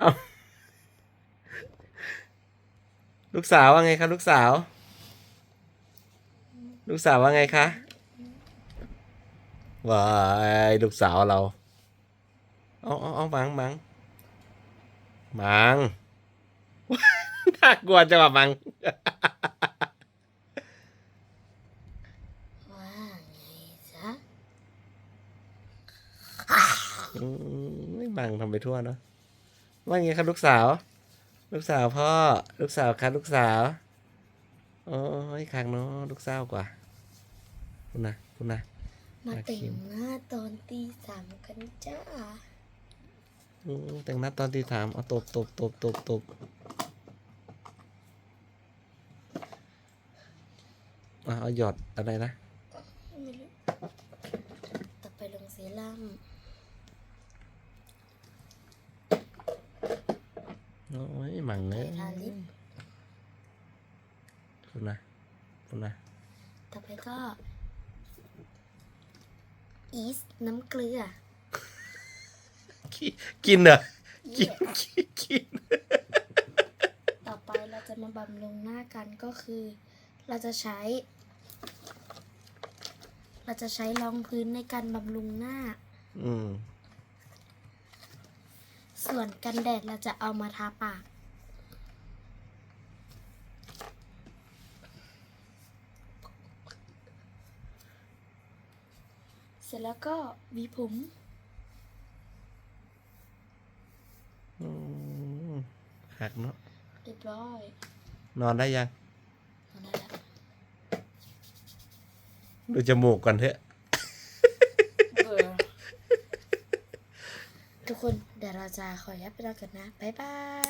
เอาลูกสาวว่าไงคะลูกสาว ลูกสาวว่าไงคะว้ายลูกสาวเราเอาเอาเอามังมังมังน่ากลัวจังหวะมังว่าไงจ๊ะอืมมังทำไปทั่วเนาะ ว่าไงครับลูกสาว ลูกสาวพ่อ ลูกสาวครับลูกสาว โอ้ยคักเนาะลูกสาวกว่า คุณนะคุณนะมามาแต่งคิมหน้าตอนตีสามกันจ้าอืมแต่งหน้าตอนที่ถามเอาตบตบตบตบตบอะเอาหยอดอะไรนะไม่รู้ต่อไปลงเซรั่ม โอ้ยหมังไปเอ้ยทาลิปคุณนะคุณนะต่อไปก็ อีสน้ำเกลือกิกินเหรอกินกินกินต่อไปเราจะมาบำรุงหน้ากันก็คือ เราจะใช้ เราจะใช้รองพื้นในการบำรุงหน้า อืม ส่วนกันแดดเราจะเอามาทาปาก เสร็จแล้วก็หวีผมอืมหักเนาะเรียบร้อย นอนได้ยังเอาได้แล้วดูจมูกก่อนเถอะ ทุกคนเดี๋ยวเราจะขออนุญาตไปนอนกันนะ บ๊ายบาย